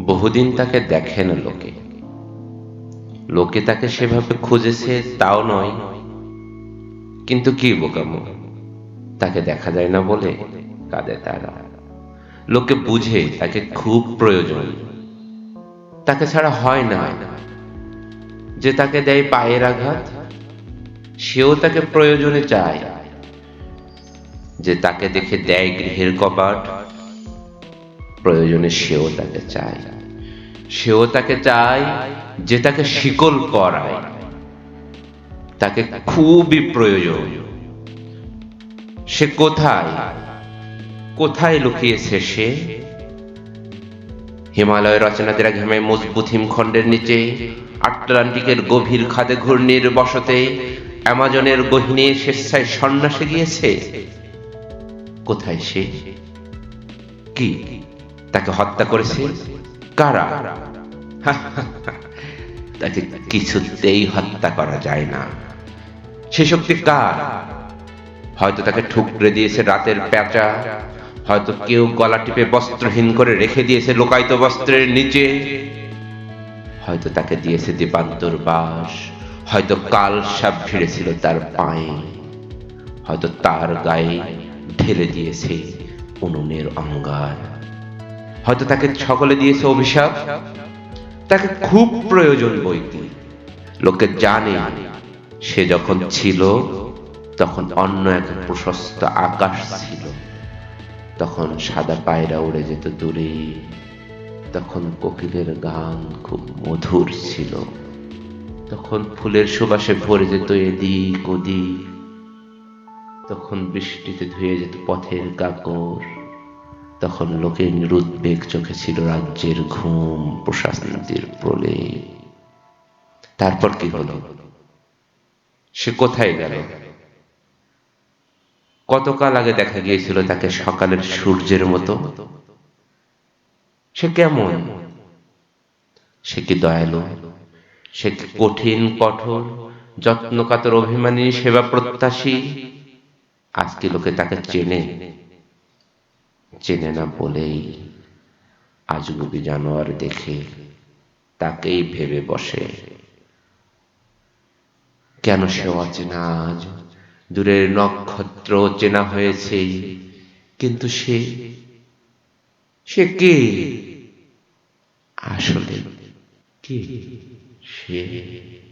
বহুদিন তাকে দেখে না লোকে। লোকে তাকে সেভাবে খুঁজেছে তাও নয়। কিন্তু কি বোকামো, তাকে দেখা যায় না বলে কাঁদে তারা। লোকে বুঝে তাকে খুব প্রয়োজন। তাকে ছাড়া হয় না যে তাকে দেয় পায়ের আঘাত। সেও তাকে প্রয়োজনে চায়। যে তাকে দেখে দেয় গৃহের কপাট। প্রয়োজনে সেও তাকে চায়। সেও তাকে চায় যে তাকে শিকল পরায় তাকে খুবই প্রয়োজন। সে কোথায়? কোথায় লুকিয়েছে সে? হিমালয় রচনাতেরা ঘেমে মজবুত হিমখণ্ডের নিচে, আটলান্টিকের গভীর খাদে ঘূর্ণির বসতে, অ্যামাজনের গহিনী স্বেচ্ছায় সন্ন্যাসে গিয়েছে। কোথায় সে? কি? তাকে হত্যা করেছে? কারা? তাকে কিছুতেই হত্যা করা যায় না। সে শক্তি কার? হয়তো তাকে ঠুকরে দিয়েছে রাতের প্যাঁচা, হয়তো কেউ গলা টিপে বস্ত্রহীন করে রেখে দিয়েছে লোকায়িত বস্ত্রের নিচে। হয়তো তাকে দিয়েছে দীপান্তর বাস, হয়তো কাল সাপ ভিড়েছিল তার পায়ে, হয়তো তার গায়ে ঢেলে দিয়েছে উনুনের অঙ্গার। হয়তো তাকে সকলে দিয়েছে অভিশাপ। তাকে খুব প্রয়োজন বইতে লোকে জানে, সে যখন ছিল, তখন অন্য এক প্রশস্ত আকাশ ছিল। তখন সাদা পায়রা উড়ে যেত দূরে। তখন কোকিলের গান খুব মধুর ছিল। তখন ফুলের সুবাসে ভরে যেত এদিক ওদিক তখন বৃষ্টিতে ধুয়ে যেত পথের কাকর তখন লোকের নিরুদ্বেগ চোখে ছিল রাজ্যের ঘুম, প্রশান্তির প্রলে। তারপর কি হলো? সে কোথায় গেল? কতকাল আগে দেখা গিয়েছিল তাকে সকালের সূর্যের মতো? সে কেমন? সে কি দয়ালু? সে কি কঠিন, কঠোর, যত্নকাতর, অভিমানী, সেবা প্রত্যাশী? আজকে লোকে তাকে চেনে? চেনে না বলেই আজগুবি জানোয়ার দেখে তাকেই ভেবে বসে। কেন সে অচেনা? আজ দূরের নক্ষত্র চেনা হয়েছে কিন্তু সে সে কে? আসলে কে সে?